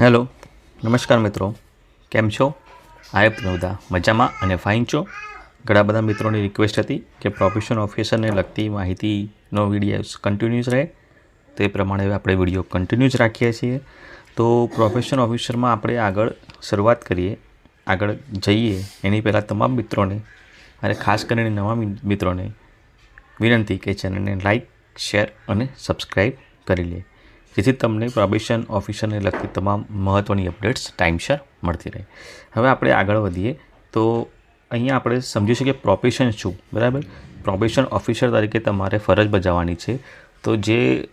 Hello, નમસ્કાર મિત્રો. કેમ છો? આય પ્રનોદા મજામાં અને ફાઇન છો? ઘણા બધા મિત્રોની રિક્વેસ્ટ હતી કે પ્રોફેશન ઓફિસરને લગતી માહિતીનો વીડિયો કન્ટિન્યુઅસ રહે. તે પ્રમાણે આપણે વીડિયો કન્ટિન્યુઅસ રાખીએ છીએ. તો પ્રોફેશન ઓફિસરમાં આપણે આગળ શરૂઆત કરીએ. આગળ જઈએ. એની પહેલાં તમામ મિત્રોને અને ખાસ કરીને નવા મિત્રોને વિનંતી કે ચેનલને લાઇક શેર અને સબસ્ક્રાઈબ કરી લે. જેથી તમને પ્રોબેશન ઓફિસરને લગતી તમામ મહત્ત્વની અપડેટ્સ ટાઈમસર મળતી રહે. હવે આપણે આગળ વધીએ તો અહીંયા આપણે સમજીશું કે પ્રોફેશન શું, બરાબર? પ્રોબેશન ઓફિસર તરીકે તમારે ફરજ બજાવવાની છે. તો જે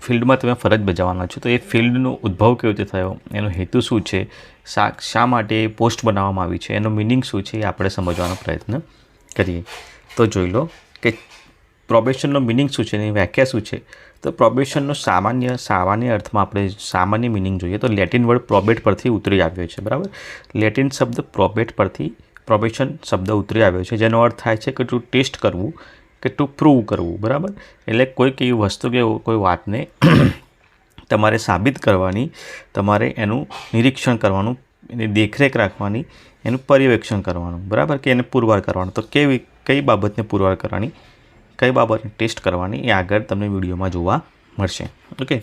ફિલ્ડમાં તમે ફરજ બજાવવાના છો, તો એ ફિલ્ડનો ઉદ્ભવ કેવી રીતે થયો, એનો હેતુ શું છે, શા શા માટે પોસ્ટ બનાવવામાં આવી છે, એનો મિનિંગ શું છે એ આપણે સમજવાનો પ્રયત્ન કરીએ. તો જોઈ લો કે પ્રોબેશનનો મિનિંગ શું છે એની વ્યાખ્યા શું છે? તો પ્રોબેશનનો સામાન્ય સામાન્ય અર્થમાં આપણે સામાન્ય મિનિંગ જોઈએ તો લેટિન વર્ડ પ્રોબેટ પરથી ઉતરી આવ્યો છે, બરાબર? લેટિન શબ્દ પ્રોબેટ પરથી પ્રોબેશન શબ્દ ઉતરી આવ્યો છે, જેનો અર્થ થાય છે કે ટુ ટેસ્ટ કરવું, કે ટુ પ્રૂવ કરવું, બરાબર? એટલે કોઈક એવી વસ્તુ કે કોઈ વાતને તમારે સાબિત કરવાની, તમારે એનું નિરીક્ષણ કરવાનું, એની દેખરેખ રાખવાની, એનું પર્યવેક્ષણ કરવાનું, બરાબર? કે એને પુરવાર કરવાનું. તો કેવી, કઈ બાબતને પુરવાર કરવાની? કઈ બાબતને ટેસ્ટ કરવાની એ આગળ તમને વિડીયોમાં જોવા મળશે. ઓકે?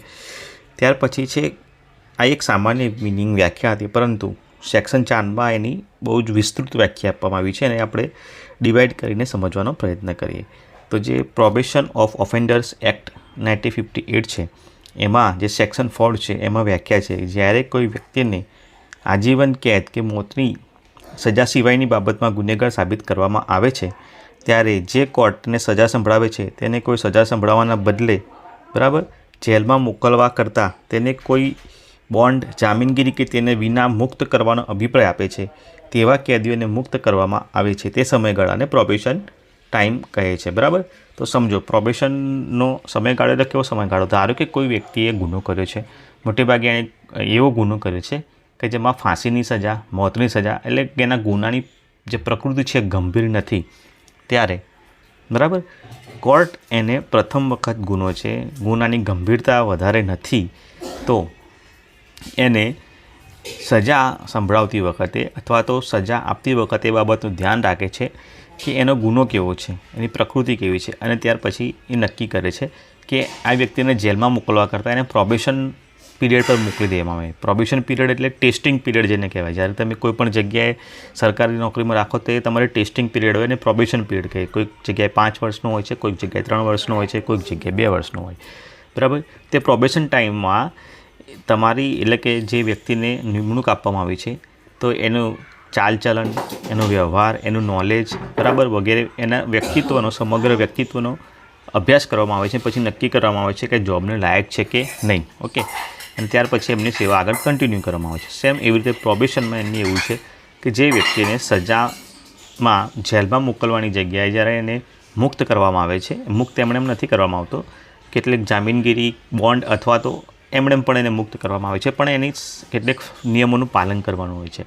ત્યાર પછી છે, આ એક સામાન્ય મિનિંગ વ્યાખ્યા હતી, પરંતુ સેક્શન ચારમાં એની બહુ જ વિસ્તૃત વ્યાખ્યા આપવામાં આવી છે અને આપણે ડિવાઈડ કરીને સમજવાનો પ્રયત્ન કરીએ. તો જે probation of offenders act nineteen fifty eight છે, એમાં જે સેક્શન ફોર છે, એમાં વ્યાખ્યા છે, જ્યારે કોઈ વ્યક્તિને આજીવન કેદ કે મોતની સજા સિવાયની બાબતમાં ગુનેગાર સાબિત કરવામાં આવે છે ત્યારે જે કોર્ટને સજા સંભળાવે છે, તેને કોઈ સજા સંભળાવવાના બદલે, બરાબર, જેલમાં મોકલવા કરતાં તેને કોઈ બોન્ડ, જામીનગીરી કે તેને વિના મુક્ત કરવાનો અભિપ્રાય આપે છે, તેવા કેદીઓને મુક્ત કરવામાં આવે છે, તે સમયગાળાને પ્રોબેશન ટાઈમ કહે છે, બરાબર? તો સમજો પ્રોબેશનનો સમયગાળો એટલે કેવો સમયગાળો? ધારો કે કોઈ વ્યક્તિએ ગુનો કર્યો છે, મોટેભાગે એણે એવો ગુનો કર્યો છે કે જેમાં ફાંસીની સજા, મોતની સજા, એટલે કે એના ગુનાની જે પ્રકૃતિ છે ગંભીર નથી. ત્યારે, બરાબર? કોર્ટ એને પ્રથમ વખત ગુનો છે, ગુનાની ગંભીરતા વધારે નથી, તો એને સજા સંભળાવતી વખતે અથવા તો સજા આપતી વખતે એ બાબતનું ધ્યાન રાખે છે કે એનો ગુનો કેવો છે, એની પ્રકૃતિ કેવી છે અને ત્યાર પછી એ નક્કી કરે છે કે આ વ્યક્તિને જેલમાં મોકલવા કરતાં એને પ્રોબેશન પીરિયડ પર મોકલી દેવામાં આવે. પ્રોબેશન પીરિયડ એટલે ટેસ્ટિંગ પીરિયડ જેને કહેવાય. જ્યારે તમે કોઈ પણ જગ્યાએ સરકારી નોકરીમાં રાખો તે તમારે ટેસ્ટિંગ પીરિયડ હોય ને પ્રોબેશન પીરિયડ કહે. કોઈક જગ્યાએ પાંચ વર્ષનો હોય છે, કોઈક જગ્યાએ ત્રણ વર્ષનો હોય છે, કોઈક જગ્યાએ બે વર્ષનો હોય. બરાબર? તે પ્રોબેશન ટાઈમમાં તમારી એટલે કે જે વ્યક્તિને નિમણૂક આપવામાં આવી છે, તો એનું ચાલચલન, એનો વ્યવહાર, એનું નોલેજ બરાબર વગેરે, એના વ્યક્તિત્વનો, સમગ્ર વ્યક્તિત્વનો અભ્યાસ કરવામાં આવે છે, પછી નક્કી કરવામાં આવે છે કે જોબને લાયક છે કે નહીં. ઓકે અને ત્યાર પછી એમની સેવા આગળ કન્ટિન્યુ કરવામાં આવે છે. સેમ એવી રીતે પ્રોબેશનમાં એમની એવું છે કે જે વ્યક્તિને સજામાં જેલમાં મોકલવાની જગ્યાએ જ્યારે એને મુક્ત કરવામાં આવે છે, મુક્ત એમણે એમ નથી કરવામાં આવતો. કેટલીક જામીનગીરી બોન્ડ અથવા તો એમણે એમ પણ એને મુક્ત કરવામાં આવે છે, પણ એની કેટલીક નિયમોનું પાલન કરવાનું હોય છે.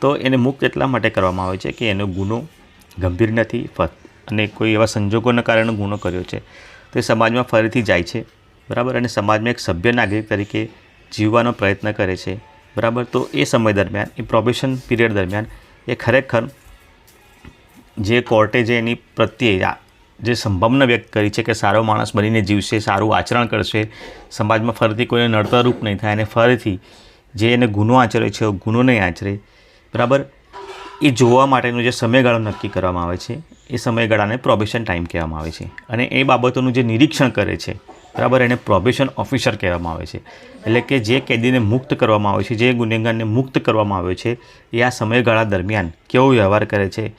તો એને મુક્ત એટલા માટે કરવામાં આવે છે કે એનો ગુનો ગંભીર નથી અને કોઈ એવા સંજોગોના કારણે ગુનો કર્યો છે. તો એ સમાજમાં ફરીથી જાય છે. બરાબર? અને સમાજમાં એક સભ્ય નાગરિક તરીકે જીવવાનો પ્રયત્ન કરે છે. બરાબર? તો એ સમય દરમિયાન, એ પ્રોબેશન પીરિયડ દરમિયાન એ ખરેખર જે કોર્ટે જે એની પ્રત્યે જે સંભાવના વ્યક્ત કરી છે કે સારો માણસ બનીને જીવશે, સારું આચરણ કરશે, સમાજમાં ફરીથી કોઈને નડતરરૂપ નહીં થાય અને ફરીથી જે એને ગુનો આચરે છે ગુનો નહીં આચરે. બરાબર? એ જોવા માટેનો જે સમયગાળો નક્કી કરવામાં આવે છે, એ સમયગાળાને પ્રોબેશન ટાઈમ કહેવામાં આવે છે. અને એ બાબતોનું જે નિરીક્ષણ કરે છે બરાબર, એને પ્રોબેશન ઓફિસર કહેવામાં આવે છે. એટલે કે જે કેદીને મુક્ત કરવામાં આવે છે, જે ગુનેગારને મુક્ત કરવામાં આવ્યો છે, એ આ સમયગાળા દરમિયાન કેવો વ્યવહાર કરે છે,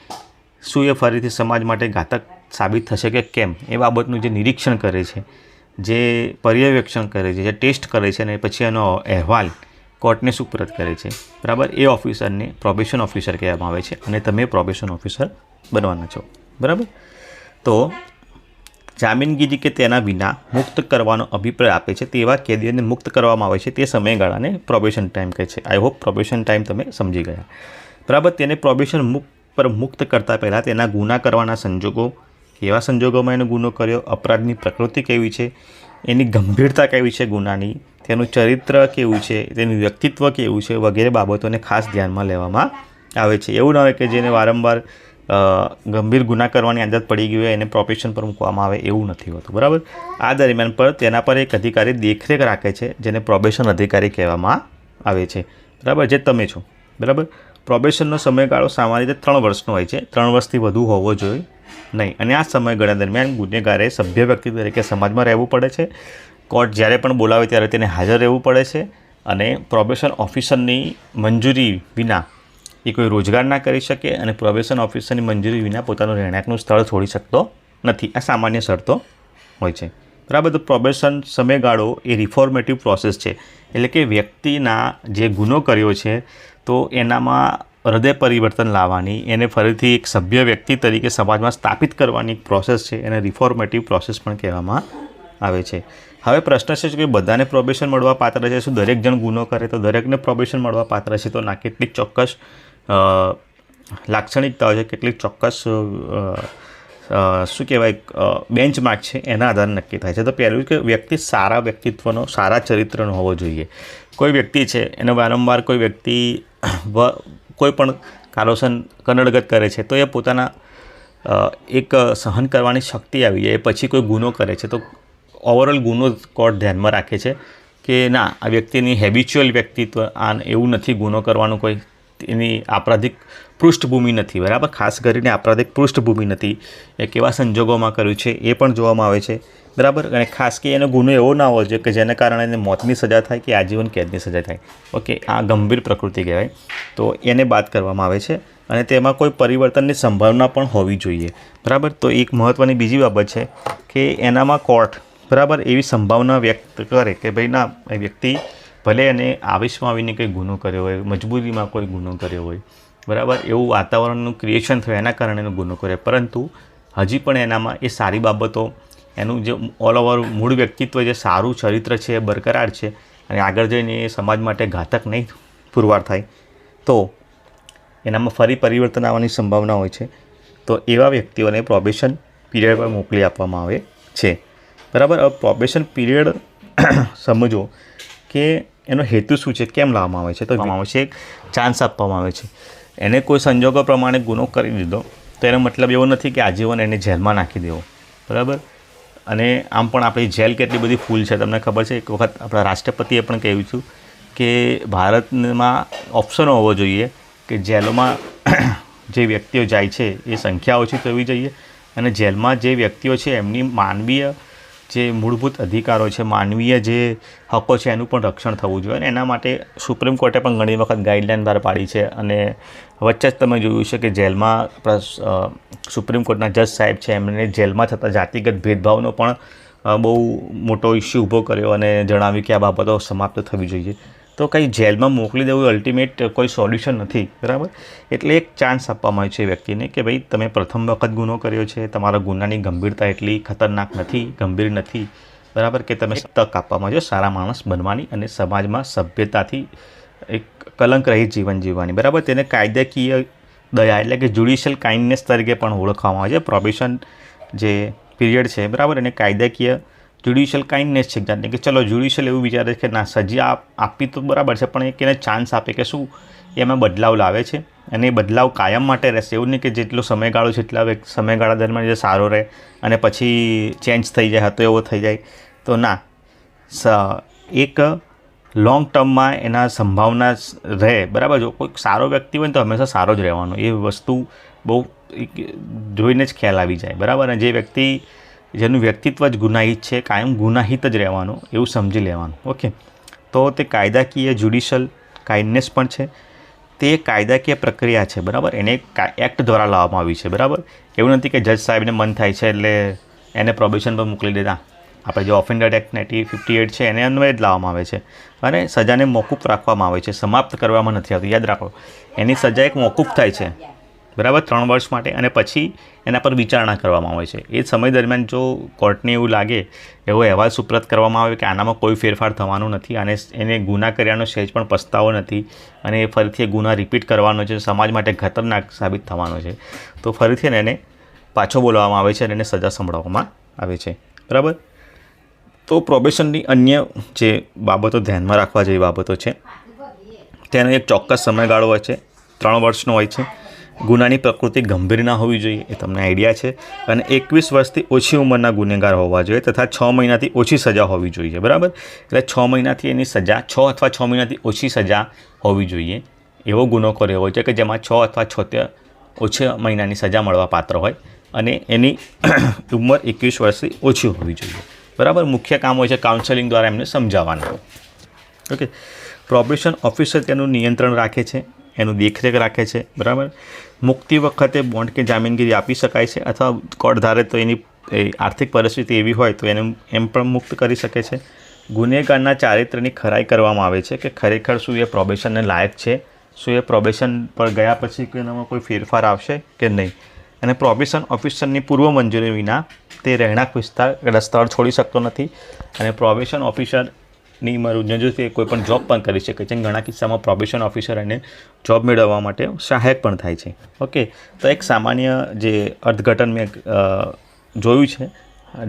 શું એ ફરીથી સમાજ માટે ઘાતક સાબિત થશે કે કેમ, એ બાબતનું જે નિરીક્ષણ કરે છે, જે પર્યવેક્ષણ કરે છે, જે ટેસ્ટ કરે છે અને પછી એનો અહેવાલ કોર્ટને સુપરત કરે છે. બરાબર, એ ઓફિસરને પ્રોબેશન ઓફિસર કહેવામાં આવે છે અને તમે પ્રોબેશન ઓફિસર બનવાના છો. બરાબર? તો જામીનગીરી કે તેના વિના મુક્ત કરવાનો અભિપ્રાય આપે છે તેવા કેદીઓને મુક્ત કરવામાં આવે છે તે સમયગાળાને પ્રોબેશન ટાઈમ કહે છે. આઈ હોપ પ્રોબેશન ટાઈમ તમે સમજી ગયા. બરાબર, તેને પ્રોબેશન મુક્ત પર મુક્ત કરતાં પહેલાં તેના ગુના કરવાના સંજોગો, કેવા સંજોગોમાં એનો ગુનો કર્યો, અપરાધની પ્રકૃતિ કેવી છે, એની ગંભીરતા કેવી છે ગુનાની, તેનું ચરિત્ર કેવું છે, તેનું વ્યક્તિત્વ કેવું છે વગેરે બાબતોને ખાસ ધ્યાનમાં લેવામાં આવે છે. એવું ન હોય કે જેને વારંવાર ગંભીર ગુના કરવાની આદત પડી ગઈ હોય, એને પ્રોફેશન પર મૂકવામાં આવે એવું નથી હોતું, બરાબર? આ દરમિયાન પર તેના પર એક અધિકારી દેખરેખ રાખે છે, જેને પ્રોબેશન અધિકારી કહેવામાં આવે છે, બરાબર? જે તમે છો, બરાબર? પ્રોબેશનનો સમયગાળો સામાન્ય રીતે ત્રણ વર્ષનો હોય છે, ત્રણ વર્ષથી વધુ હોવો જોઈએ નહીં. અને આ સમયગાળા દરમિયાન ગુનેગારે સભ્ય વ્યક્તિ તરીકે સમાજમાં રહેવું પડે છે, કોર્ટ જ્યારે પણ બોલાવે ત્યારે તેને હાજર રહેવું પડે છે, અને પ્રોબેશન ઓફિસરની મંજૂરી વિના એ કોઈ રોજગાર ના કરી શકે અને પ્રોબેશન ઓફિસરની મંજૂરી વિના પોતાનું રહેણાંકનું સ્થળ છોડી શકતો નથી. આ સામાન્ય શરતો હોય છે. બરાબર? તો પ્રોબેશન સમયગાળો એ રિફોર્મેટિવ પ્રોસેસ છે. એટલે કે વ્યક્તિના જે ગુનો કર્યો છે, તો એનામાં હૃદય પરિવર્તન લાવવાની, એને ફરીથી એક સભ્ય વ્યક્તિ તરીકે સમાજમાં સ્થાપિત કરવાની એક પ્રોસેસ છે. એને રિફોર્મેટિવ પ્રોસેસ પણ કહેવામાં આવે છે. હવે પ્રશ્ન છે કે બધાને પ્રોબેશન મળવા પાત્ર છે, શું દરેક જણ ગુનો કરે? તો દરેકને પ્રોબેશન મળવા પાત્ર છે, તો ના, કેટલીક ચોક્કસ લાક્ષણિકતાઓ છે, કેટલીક ચોક્કસ શું કહેવાય બેન્ચમાર્ક છે, એના આધારે નક્કી થાય છે. તો પહેલું કે વ્યક્તિ સારા વ્યક્તિત્વનો, સારા ચરિત્રનો હોવો જોઈએ. કોઈ વ્યક્તિ છે, એને વારંવાર કોઈ વ્યક્તિ કોઈ પણ કારોસન કનડગત કરે છે, તો એ પોતાના એક સહન કરવાની શક્તિ આવી જાય પછી કોઈ ગુનો કરે છે. તો ઓવરઓલ ગુનો કોર્ટ ધ્યાનમાં રાખે છે કે ના, આ વ્યક્તિની હેબિચ્યુઅલ વ્યક્તિત્વ, આ એવું નથી ગુનો કરવાનું કોઈ એની આપરાધિક પૃષ્ઠભૂમિ નથી, બરાબર? ખાસ કરીને આપરાધિક પૃષ્ઠભૂમિ નથી. એ કેવા સંજોગોમાં કર્યું છે, એ પણ જોવામાં આવે છે, બરાબર? અને ખાસ કે એનો ગુનો એવો ના હોવો જોઈએ કે જેના કારણે એને મોતની સજા થાય કે આજીવન કેદની સજા થાય. ઓકે, આ ગંભીર પ્રકૃતિ કહેવાય. તો એને બાદ કરવામાં આવે છે અને તેમાં કોઈ પરિવર્તનની સંભાવના પણ હોવી જોઈએ, બરાબર? તો એક મહત્ત્વની બીજી બાબત છે કે એનામાં કોર્ટ, બરાબર? એવી સંભાવના વ્યક્ત કરે કે ભાઈ ના, એ વ્યક્તિ ભલે એને આવેશમાં આવીને કંઈ ગુનો કર્યો હોય, મજબૂરીમાં કોઈ ગુનો કર્યો હોય, બરાબર? એવું વાતાવરણનું ક્રિએશન થયું, એના કારણે એનો ગુનો કર્યો. પરંતુ હજી પણ એનામાં એ સારી બાબતો, એનું જે ઓલ ઓવર મૂળ વ્યક્તિત્વ જે સારું ચરિત્ર છે, એ બરકરાર છે, અને આગળ જઈને એ સમાજ માટે ઘાતક નહીં પુરવાર થાય, તો એનામાં ફરી પરિવર્તન આવવાની સંભાવના હોય છે. તો એવા વ્યક્તિઓને પ્રોબેશન પીરિયડ પર મોકલી આપવામાં આવે છે. બરાબર? પ્રોબેશન પીરિયડ સમજો કે એનો હેતુ શું છે? કેમ લાવવામાં આવે છે? તો આવે છે એક ચાન્સ આપવામાં આવે છે. એને કોઈ સંજોગો પ્રમાણે ગુનો કરી દીધો, તો એનો મતલબ એવો નથી કે આજીવન એને જેલમાં નાખી દેવો. બરાબર? અને આમ પણ આપણી જેલ કેટલી બધી ફૂલ છે, તમને ખબર છે? એક વખત આપણા રાષ્ટ્રપતિએ પણ કહ્યું હતું કે ભારતમાં ઓપ્શનો હોવો જોઈએ કે જેલોમાં જે વ્યક્તિઓ જાય છે એ સંખ્યા ઓછી થવી જોઈએ અને જેલમાં જે વ્યક્તિઓ છે એમની માનવીય જે મૂળભૂત અધિકારો છે, માનવીય જે હકો છે, એનું પણ રક્ષણ થવું જોઈએ અને એના માટે સુપ્રીમ કોર્ટે પણ ઘણી વખત ગાઈડલાઇન બહાર પાડી છે અને વચ્ચે જ તમે જોયું છે કે જેલમાં સુપ્રીમ કોર્ટના જજ સાહેબ છે એમણે જેલમાં થતા જાતિગત ભેદભાવનો પણ બહુ મોટો ઇસ્યુ ઊભો કર્યો અને જણાવ્યું કે આ બાબતો સમાપ્ત થવી જોઈએ. તો કંઈ જેલમાં મોકલી દેવું અલ્ટિમેટ કોઈ સોલ્યુશન નથી, બરાબર? એટલે એક ચાન્સ આપવામાં આવે છે વ્યક્તિને કે ભાઈ, તમે પ્રથમ વખત ગુનો કર્યો છે, તમારા ગુનાની ગંભીરતા એટલી ખતરનાક નથી, ગંભીર નથી, બરાબર? કે તમે તક આપવામાં જો સારા માણસ બનવાની અને સમાજમાં સભ્યતાથી એક કલંક રહિત જીવન જીવવાની, બરાબર? તેને કાયદાકીય દયા એટલે કે જ્યુડિશિયલ કાઇન્ડનેસ તરીકે પણ ઓળખવામાં આવે છે. પ્રોબેશન જે પીરિયડ છે, બરાબર? એને કાયદાકીય જ્યુડિશિયલ કાઇન્ડનેસ છે જાતને કે ચલો જ્યુડિશિયલ એવું વિચારે છે કે ના, સજા આપી તો બરાબર છે, પણ એક એને ચાન્સ આપે કે શું એમાં બદલાવ લાવે છે અને એ બદલાવ કાયમ માટે રહેશે. એવું નહીં કે જેટલો સમયગાળો છે એટલા સમયગાળા દરમિયાન જે સારો રહે અને પછી ચેન્જ થઈ જાય હતો એવો થઈ જાય. તો ના, સ, એક લોંગ ટર્મમાં એના સંભાવના રહે. બરાબર, જો કોઈક સારો વ્યક્તિ હોય ને તો હંમેશા સારો જ રહેવાનો. એ વસ્તુ બહુ જોઈને જ ખ્યાલ આવી જાય. બરાબર, અને જે વ્યક્તિ જેનું વ્યક્તિત્વ જ ગુનાહિત છે, કાયમ ગુનાહિત જ રહેવાનું, એવું સમજી લેવાનું. ઓકે તો તે કાયદાકીય જ્યુડિશિયલ કાઇન્ડનેસ પણ છે. તે કાયદાકીય પ્રક્રિયા છે, બરાબર? એને એક્ટ દ્વારા લાવવામાં આવી છે, બરાબર? એવું નથી કે જજ સાહેબને મન થાય છે એટલે એને પ્રોબેશન પર મોકલી દેતા આપણે જે offender act ninety fifty eight છે, એને અન્વયે જ લાવવામાં આવે છે. અને સજાને મોકૂફ રાખવામાં આવે છે, સમાપ્ત કરવામાં નથી આવતી. યાદ રાખો. એની સજા એક મોકૂફ થાય છે. બરાબર, ત્રણ વર્ષ માટે અને પછી એના પર વિચારણા કરવામાં આવે છે. એ સમય દરમિયાન જો કોર્ટને એવું લાગે, એવો અહેવાલ સુપ્રત કરવામાં આવે કે આનામાં કોઈ ફેરફાર થવાનો નથી અને એને ગુના કર્યાનો સહેજ પણ પસ્તાવો નથી અને એ ફરીથી એ ગુના રિપીટ કરવાનો છે, સમાજ માટે ખતરનાક સાબિત થવાનો છે. તો ફરીથી એને પાછો બોલાવવામાં આવે છે અને એને સજા સંભળાવવામાં આવે છે. બરાબર? તો પ્રોબેશનની અન્ય જે બાબતો ધ્યાનમાં રાખવા જેવી બાબતો છે, તેનો એક ચોક્કસ સમયગાળો હોય છે, ત્રણ વર્ષનો હોય છે. ગુનાની પ્રકૃતિ ગંભીર ના હોવી જોઈએ, એ તમને આઈડિયા છે. અને એકવીસ વર્ષથી ઓછી ઉંમરના ગુનેગાર હોવા જોઈએ તથા છ મહિનાથી ઓછી સજા હોવી જોઈએ, બરાબર? એટલે છ મહિનાથી એની સજા, છ અથવા છ મહિનાથી ઓછી સજા હોવી જોઈએ, એવો ગુનો કર્યો હોય છે કે જેમાં છ અથવા છોતેર ઓછા મહિનાની સજા મળવા પાત્ર હોય અને એની ઉંમર એકવીસ વર્ષથી ઓછી હોવી જોઈએ, બરાબર? મુખ્ય કામ હોય છે કાઉન્સેલિંગ દ્વારા એમને સમજાવવાનું. ઓકે પ્રોબેશન ઓફિસર તેનું નિયંત્રણ રાખે છે. એનું દેખરેખ રાખે છે, બરાબર? મુક્તિ વખતે બોન્ડ કે જામીનગીરી આપી શકાય છે અથવા કોર્ટ ધારે તો એની આર્થિક પરિસ્થિતિ એવી હોય તો એને એમ પણ મુક્ત કરી શકે છે. ગુનેગારના ચારિત્ર્યની ખરાઈ કરવામાં આવે છે કે ખરેખર શું એ પ્રોબેશનને લાયક છે? શું એ પ્રોબેશન પર ગયા પછી એનામાં કોઈ ફેરફાર આવશે કે નહીં? અને પ્રોબેશન ઓફિસરની પૂર્વ મંજૂરી વિના તે રહેણાંક વિસ્તાર રસ્તાળ છોડી શકતો નથી. અને પ્રોબેશન ઓફિસરની જે કોઈ પણ જોબ પણ કરી શકે છે, ઘણા કિસ્સામાં પ્રોબેશન ઓફિસર એને જોબ મેળવવા માટે સહાયક પણ થાય છે. ઓકે તો એક સામાન્ય જે અર્થઘટન મેં જોયું છે,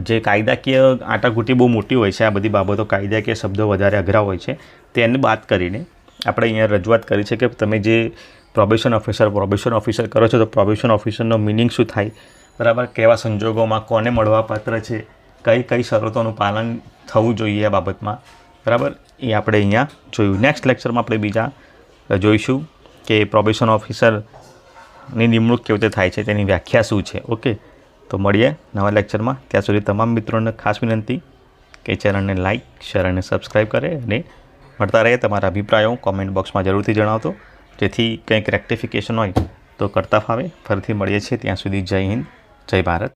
જે કાયદાકીય આટાઘૂટી બહુ મોટી હોય છે, આ બધી બાબતો કાયદાકીય શબ્દો વધારે અઘરા હોય છે, તેને બાદ કરીને આપણે અહીંયા રજૂઆત કરી છે કે તમે જે પ્રોબેશન ઓફિસર પ્રોબેશન ઓફિસર કરો છો, તો પ્રોબેશન ઓફિસરનો મિનિંગ શું થાય? બરાબર, કેવા સંજોગોમાં કોને મળવાપાત્ર છે? કઈ કઈ શરતોનું પાલન થવું જોઈએ આ બાબતમાં? બરાબર? એ આપણે અહીંયા જોયું. નેક્સ્ટ લેક્ચરમાં આપણે બીજા જોઈશું કે પ્રોબેશન ઓફિસરની નિમણૂક કેવી રીતે થાય છે, તેની વ્યાખ્યા શું છે. ઓકે તો મળીએ નવા લેક્ચરમાં ત્યાં સુધી તમામ મિત્રોને ખાસ વિનંતી કે ચેનલને લાઇક શેર અને સબસ્ક્રાઈબ કરે અને મળતા રહે તમારા અભિપ્રાયો કોમેન્ટ બોક્સમાં જરૂરથી જણાવતો. જેથી કંઈક રેક્ટિફિકેશન હોય તો કરતા ફાવે. ફરીથી મળીએ છીએ ત્યાં સુધી જય હિન્દ, જય ભારત.